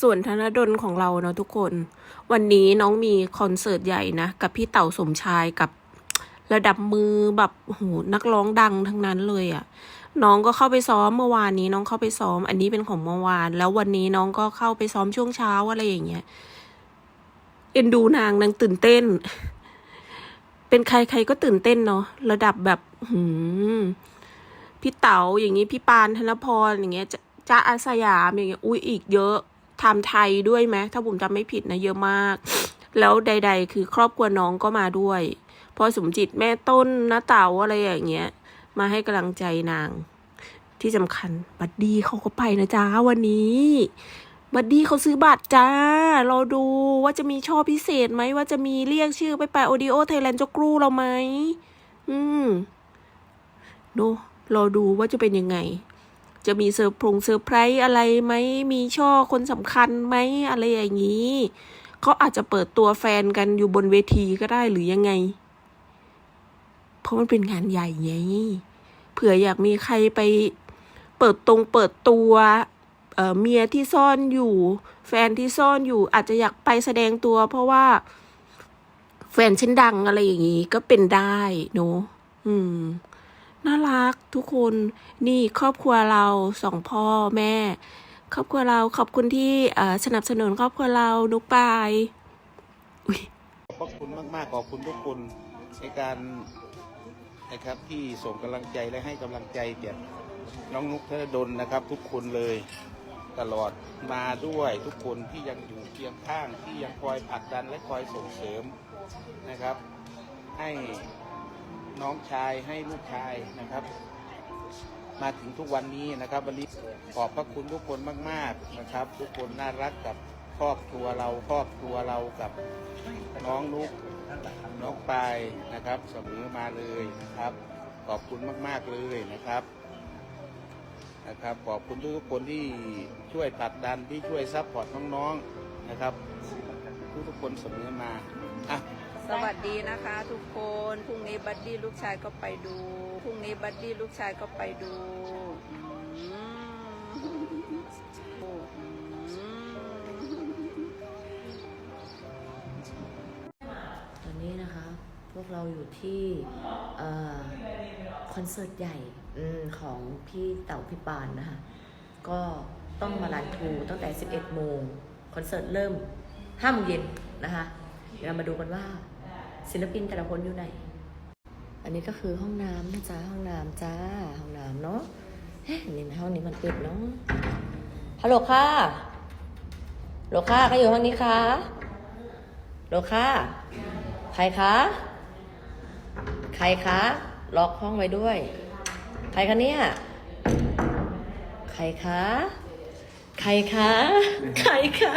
ส่วนธนดลของเราเนาะทุกคน วันนี้น้องมีคอนเสิร์ตใหญ่นะ กับพี่เต่าสมชายกับระดับมือแบบโหนักร้องดังทั้งนั้นเลยอะ่ะ น้องก็เข้าไปซ้อมเมื่อวานนี้น้องเข้าไปซ้อม อันนี้เป็นของเมื่อวาน แล้ววันนี้น้องก็เข้าไปซ้อมช่วงเช้าอะไรอย่างเงี้ยเอ็นดูนางนางตื่นเต้น เป็นใครใครก็ตื่นเต้นเนาะระดับแบบหืมพี่เต๋าอย่างนี้พี่ปานธนพรอย่างเงี้ยจะจะอาสยามอย่างเงี้ยอุ้ยอีกเยอะ ไทำไทยด้วยไหมถ้าผมจำไม่ผิดนะเยอะมาก แล้วใด ๆ คือครอบครัวน้องก็มาด้วยพ่อสมจิตแม่ต้นน้าเต๋าอะไรอย่างเงี้ย มาให้กำลังใจนาง ที่สำคัญบัดดี้เขาก็ไปนะจ้าวันนี้บัดดี้เขาซื้อบัตรจ้า รอดูว่าจะมีช่อพิเศษไหม ว่าจะมีเรียกชื่อไปไปโอดิโอไทยแลนด์จกรูเราไหม อืม ดู รอดูว่าจะเป็นยังไง จะมีเซอร์พงเซอร์ไพรส์อะไรไหมมีช่อคนสำคัญไหมอะไรอย่างนี้เขาอาจจะเปิดตัวแฟนกันอยู่บนเวทีก็ได้หรือยังไง เพราะมันเป็นงานใหญ่ไงเผื่ออยากมีใครไปเปิดตรงเปิดตัวเเมียที่ซ่อนอยู่ แฟนที่ซ่อนอยู่ อาจจะอยากไปแสดงตัว เพราะว่า แฟนฉันดังอะไรอย่างนี้ก็เป็นได้เนอะอืม น่ารักทุกคนนี่ครอบครัวเราสองพ่อแม่ ครอบครัวเราขอบคุณที่สนับสนุนครอบครัวเรานุกปายขอบคุณมากๆขอบคุณทุกคนในการนะครับที่ส่งกำลังใจและให้กำลังใจแก่น้องนุกธนดลนะครับ ทุกคนเลยตลอดมาด้วยทุกคนที่ยังอยู่เคียงข้างที่ยังคอยผลักดันและคอยส่งเสริมนะครับ ให้ น้องชายให้ลูกชายนะครับ มาถึงทุกวันนี้นะครับ วันนี้ขอบพระคุณทุกคนมาก ๆนะครับ ทุกคนน่ารักกับครอบครัวเราครอบครัวเรากับน้องนุกน้องปายนะครับเสมอมาเลยนะครับ ขอบคุณมาก ๆเลยนะครับนะครับขอบคุณทุกคนที่ช่วยผลักดันที่ช่วยซัพพอร์ตน้องๆนะครับ ทุกๆคนเสมอมาอะ สวัสดีนะคะ ทุกคนพรุ่งนี้บัดดี้ลูกชายก็ไปดูพรุ่งนี้บัดดี้ลูกชายก็ไปดูอืมอืม ตอนนี้นะคะ พวกเราอยู่ที่เอ่อคอนเสิร์ตใหญ่อมของพี่เต๋าพี่ปานนะคะ ก็ต้องมาลันทูตั้งแต่ 11 โมง คอนเสิร์ตเริ่ม5โมงเย็นนะคะ เดี๋ยวเรามาดูกันว่า ศิลปินแต่ละคนอยู่ไหน อันนี้ก็คือห้องน้ำนะจ๊ะ ห้องน้ำจ้า ห้องน้ำเนาะเอ๊ะนี่นะห้องนี้มันปิดเนาะ ฮัลโหลค่ะโหลค่ะใครอยู่ห้องนี้ค่ะโหลค่ะใครคะ ใครคะ ล็อกห้องไว้ด้วย ใครคะเนี่ย ใครคะ ใครคะ ใครคะ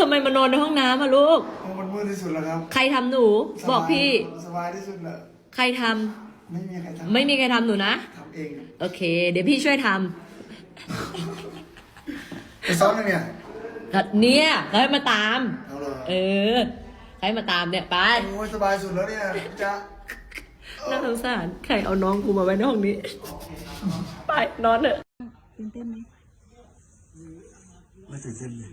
ทำไมมานอนในห้องน้ำอะลูก โอ้มันมืดที่สุดแล้วครับใครทำหนูบอกพี่ สบายที่สุดแล้วใครทำไม่มีใครทำไม่มีใครทำหนูนะ ทำเองครับโอเค เดี๋ยวพี่ช่วยทไปซ้อมยังเนี่ยำเนี่ยแล้วให้มาตาม เอาเลยเออให้มาตามเนี่ยไปโอ้ยสบายสุดแล้วเนี่ยจะน่าสงสารใครเอาน้องกูมาไว้ในห้องนี้ ไปนอนเถอะ ไม่ตื่นเต้นเลย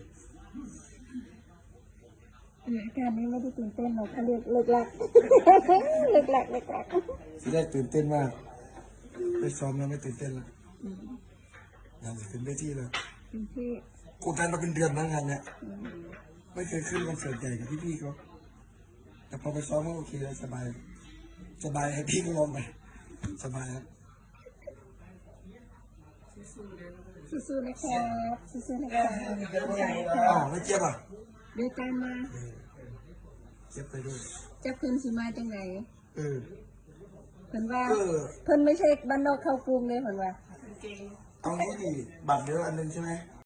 การนี้ไม่ได้ตื่นเต้นหรอกเขาเรียกเลิกลักเลิกลักเลิกลักทีแรกตื่นเต้นมากไปซ้อมแล้วไม่ตื่นเต้นแล้วอยากจะขึ้นเวทีแล้วที่กดดันมาเป็นเดือนแล้วงานเนี่ยไม่เคยขึ้นคอนเสิร์ตใหญ่กับพี่ๆเขาแต่พอไปซ้อมก็โอเคเลยสบาย สบายให้พี่ก็ลองไปสบายครับสู้ๆนะครับสู้ๆนะครับอ๋อไม่เจ็บอะ เดี๋ยวตามมาเจ็บไปด้วยจะเพิ่นสิมาจังไหนเออ เพิ่นว่า เออ เพิ่นไม่ใช่บ้านนอกเข้ากรุงเลยเพิ่นว่า เอางี้ดิบัตรเดียวอันหนึงใช่ไหม